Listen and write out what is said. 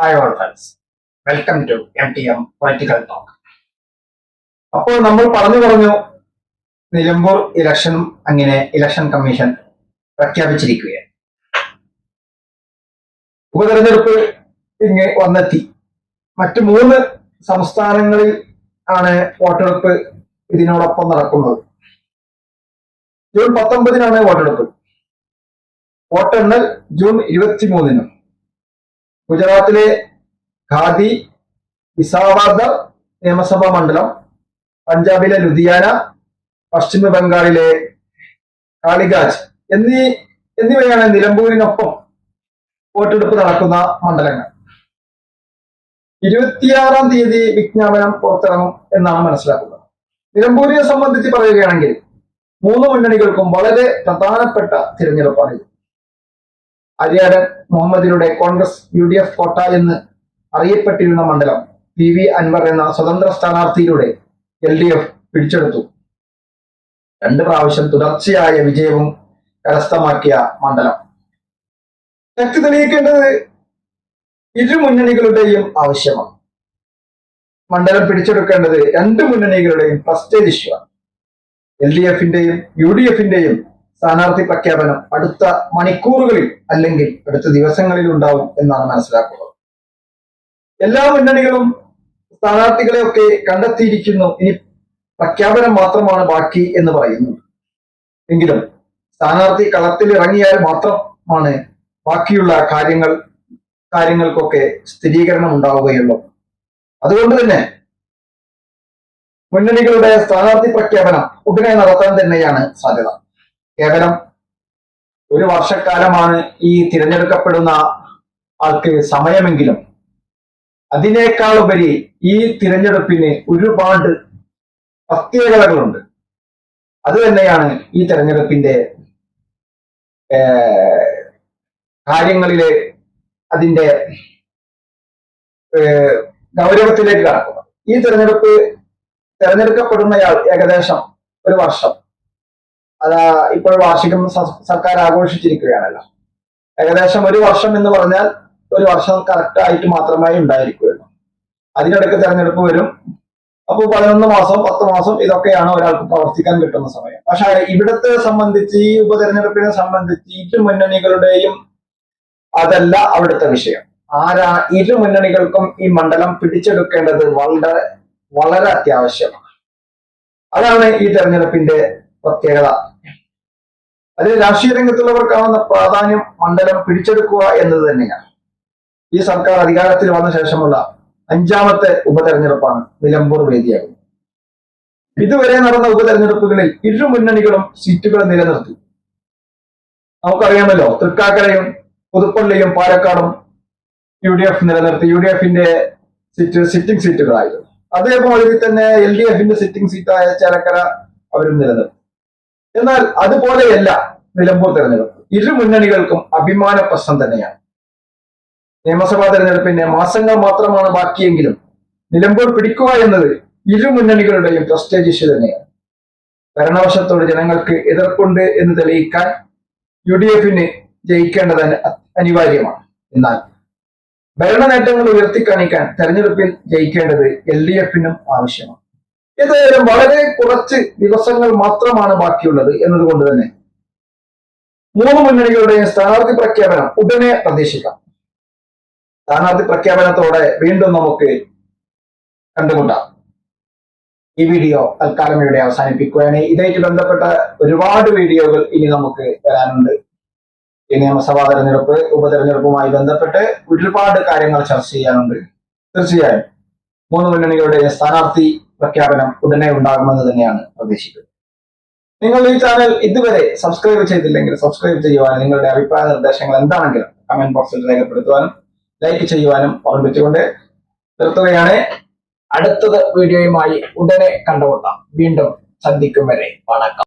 Hi all friends welcome to M T M political talk അപ്പോൾ നമ്മൾ പറഞ്ഞു പറഞ്ഞു നിലമ്പൂർ ഇലക്ഷനും അങ്ങനെ ഇലക്ഷൻ കമ്മീഷൻ പ്രഖ്യാപിച്ചിരിക്കുകയാണ്. ഉപതെരഞ്ഞെടുപ്പ് ഇങ്ങനെ വന്നെത്തി. മറ്റു മൂന്ന് സംസ്ഥാനങ്ങളിൽ ആണ് വോട്ടെടുപ്പ് ഇതിനോടൊപ്പം നടക്കുന്നത്. ജൂൺ പത്തൊമ്പതിനാണ് വോട്ടെടുപ്പ്. വോട്ടെണ്ണൽ ജൂൺ ഇരുപത്തിമൂന്നിനും. ഗുജറാത്തിലെ ഖാദി ഇസാബാദ് നിയമസഭാ മണ്ഡലം പഞ്ചാബിലെ ലുധിയാന പശ്ചിമ ബംഗാളിലെ കാളിഗാജ് എന്നീ എന്നിവയാണ് നിലമ്പൂരിനൊപ്പം വോട്ടെടുപ്പ് നടക്കുന്ന മണ്ഡലങ്ങൾ. ഇരുപത്തിയാറാം തീയതി വിജ്ഞാപനം പുറത്തിറങ്ങും എന്നാണ് മനസ്സിലാക്കുന്നത്. നിലമ്പൂരിനെ സംബന്ധിച്ച് പറയുകയാണെങ്കിൽ മൂന്ന് മുന്നണികൾക്കും വളരെ പ്രധാനപ്പെട്ട തിരഞ്ഞെടുപ്പാണ് ഇത്. അരിയാടൻ മുഹമ്മദിലൂടെ കോൺഗ്രസ് യു ഡി എഫ് കോട്ട എന്ന് അറിയപ്പെട്ടിരുന്ന മണ്ഡലം പി വി അൻവർ എന്ന സ്വതന്ത്ര സ്ഥാനാർത്ഥിയിലൂടെ എൽ ഡി എഫ് പിടിച്ചെടുത്തു. രണ്ട് പ്രാവശ്യം തുടർച്ചയായ വിജയവും കരസ്ഥമാക്കിയ മണ്ഡലം. ശക്തി തെളിയിക്കേണ്ടത് ഇരു മുന്നണികളുടെയും ആവശ്യമാണ്. മണ്ഡലം പിടിച്ചെടുക്കേണ്ടത് രണ്ട് മുന്നണികളുടെയും പ്രസ്റ്റേജ് ഇഷ്യൂ ആണ് എൽ ഡി എഫിന്റെയും യു ഡി എഫിന്റെയും സ്ഥാനാർത്ഥി പ്രഖ്യാപനം അടുത്ത മണിക്കൂറുകളിൽ അല്ലെങ്കിൽ അടുത്ത ദിവസങ്ങളിൽ ഉണ്ടാവും എന്നാണ് മനസ്സിലാക്കുന്നത്. എല്ലാ മുന്നണികളും സ്ഥാനാർത്ഥികളെയൊക്കെ കണ്ടെത്തിയിരിക്കുന്നു. ഇനി പ്രഖ്യാപനം മാത്രമാണ് ബാക്കി എന്ന് പറയുന്നു. എങ്കിലും സ്ഥാനാർത്ഥി കളത്തിൽ ഇറങ്ങിയാൽ മാത്രമാണ് ബാക്കിയുള്ള കാര്യങ്ങൾ കാര്യങ്ങൾക്കൊക്കെ സ്ഥിരീകരണം ഉണ്ടാവുകയുള്ളൂ. അതുകൊണ്ട് തന്നെ മുന്നണികളുടെ സ്ഥാനാർത്ഥി പ്രഖ്യാപനം ഉടനെ നടത്താൻ തന്നെയാണ് സാധ്യത. കേവലം ഒരു വർഷക്കാലമാണ് ഈ തിരഞ്ഞെടുക്കപ്പെടുന്ന ആൾക്ക് സമയമെങ്കിലും. അതിനേക്കാൾ ഉപരി ഈ തിരഞ്ഞെടുപ്പിന് ഒരുപാട് പ്രത്യേകതകളുണ്ട്. അത് തന്നെയാണ് ഈ തെരഞ്ഞെടുപ്പിന്റെ കാര്യങ്ങളിലെ അതിന്റെ ഗൗരവത്തിലേക്ക് കടക്കുന്നത് ഈ തെരഞ്ഞെടുപ്പ് തെരഞ്ഞെടുക്കപ്പെടുന്നയാൾ ഏകദേശം ഒരു വർഷം അത് ഇപ്പോൾ വാർഷികം സർക്കാർ ആഘോഷിച്ചിരിക്കുകയാണല്ലോ. ഏകദേശം ഒരു വർഷം എന്ന് പറഞ്ഞാൽ ഒരു വർഷം കറക്റ്റ് ആയിട്ട് മാത്രമായി ഉണ്ടായിരിക്കുകയുള്ളൂ. അതിനിടയ്ക്ക് തെരഞ്ഞെടുപ്പ് വരും. അപ്പോൾ പതിനൊന്ന് മാസം പത്ത് മാസം ഇതൊക്കെയാണ് ഒരാൾക്ക് പ്രവർത്തിക്കാൻ കിട്ടുന്ന സമയം. പക്ഷെ ഇവിടത്തെ സംബന്ധിച്ച് ഈ ഉപതെരഞ്ഞെടുപ്പിനെ സംബന്ധിച്ച് ഇരു മുന്നണികളുടെയും അതല്ല അവിടുത്തെ വിഷയം. ആരാ ഇരു മുന്നണികൾക്കും ഈ മണ്ഡലം പിടിച്ചെടുക്കേണ്ടത് വളരെ വളരെ അത്യാവശ്യമാണ്. അതാണ് ഈ തെരഞ്ഞെടുപ്പിന്റെ പ്രത്യേകത. അതിൽ രാഷ്ട്രീയ രംഗത്തുള്ളവർ കാണുന്ന പ്രാധാന്യം മണ്ഡലം പിടിച്ചെടുക്കുക എന്നത് തന്നെയാണ്. ഈ സർക്കാർ അധികാരത്തിൽ വന്ന ശേഷമുള്ള അഞ്ചാമത്തെ ഉപതെരഞ്ഞെടുപ്പാണ് നിലമ്പൂർ വേദിയാകുന്നത്. ഇതുവരെ നടന്ന ഉപതെരഞ്ഞെടുപ്പുകളിൽ ഇരു മുന്നണികളും സീറ്റുകൾ നിലനിർത്തി. നമുക്കറിയാമല്ലോ തൃക്കാക്കരയും പുതുപ്പള്ളിയും പാലക്കാടും യു ഡി എഫ് നിലനിർത്തി. യു ഡി എഫിന്റെ സീറ്റ് സിറ്റിംഗ് സീറ്റുകളായിരുന്നു. അതേപോലെ തന്നെ എൽ ഡി എഫിന്റെ സിറ്റിംഗ് സീറ്റായ ചേലക്കര അവരും നിലനിർത്തി. എന്നാൽ അതുപോലെയല്ല നിലമ്പൂർ തെരഞ്ഞെടുപ്പ്. ഇരു മുന്നണികൾക്കും അഭിമാന പ്രശ്നം തന്നെയാണ്. നിയമസഭാ തെരഞ്ഞെടുപ്പിന്റെ മാസങ്ങൾ മാത്രമാണ് ബാക്കിയെങ്കിലും നിലമ്പൂർ പിടിക്കുക എന്നത് ഇരു മുന്നണികളുടെയും പ്രസ്റ്റേജ് ഇഷ്യൂ തന്നെയാണ്. ഭരണവശത്തോട് ജനങ്ങൾക്ക് എതിർപ്പുണ്ട് എന്ന് തെളിയിക്കാൻ യു ഡി എഫിന് ജയിക്കേണ്ടത് അനിവാര്യമാണ്. എന്നാൽ ഭരണ നേട്ടങ്ങൾ ഉയർത്തിക്കാണിക്കാൻ തെരഞ്ഞെടുപ്പിൽ ജയിക്കേണ്ടത് എൽ ഡി എഫിനും ആവശ്യമാണ്. ഏതായാലും വളരെ കുറച്ച് ദിവസങ്ങൾ മാത്രമാണ് ബാക്കിയുള്ളത് എന്നതുകൊണ്ട് തന്നെ മൂന്ന് മുന്നണികളുടെയും സ്ഥാനാർത്ഥി പ്രഖ്യാപനം ഉടനെ പ്രതീക്ഷിക്കാം. സ്ഥാനാർത്ഥി പ്രഖ്യാപനത്തോടെ വീണ്ടും നമുക്ക് കണ്ടുമുട്ടാം. ഈ വീഡിയോ തൽക്കാലം അവസാനിപ്പിക്കുകയാണ്. ഇതായിട്ട് ബന്ധപ്പെട്ട ഒരുപാട് വീഡിയോകൾ ഇനി നമുക്ക് വരാനുണ്ട്. ഈ നിയമസഭാ തെരഞ്ഞെടുപ്പ് ഉപതെരഞ്ഞെടുപ്പുമായി ബന്ധപ്പെട്ട് ഒരുപാട് കാര്യങ്ങൾ ചർച്ച ചെയ്യാനുണ്ട്. തീർച്ചയായും മൂന്ന് മുന്നണികളുടെ സ്ഥാനാർത്ഥി പ്രഖ്യാപനം ഉടനെ ഉണ്ടാകുമെന്ന് തന്നെയാണ് പ്രതീക്ഷിക്കുന്നത്. നിങ്ങൾ ഈ ചാനൽ ഇതുവരെ സബ്സ്ക്രൈബ് ചെയ്തില്ലെങ്കിൽ സബ്സ്ക്രൈബ് ചെയ്യുവാനും നിങ്ങളുടെ അഭിപ്രായ നിർദ്ദേശങ്ങൾ എന്താണെങ്കിലും കമന്റ് ബോക്സിൽ രേഖപ്പെടുത്തുവാനും ലൈക്ക് ചെയ്യുവാനും ഓർമ്മിച്ചുകൊണ്ട് നിർത്തുകയാണ്. അടുത്തത് വീഡിയോയുമായി ഉടനെ കണ്ടുമുട്ടാം. വീണ്ടും സന്ധിക്കും വരെ. വണക്കം.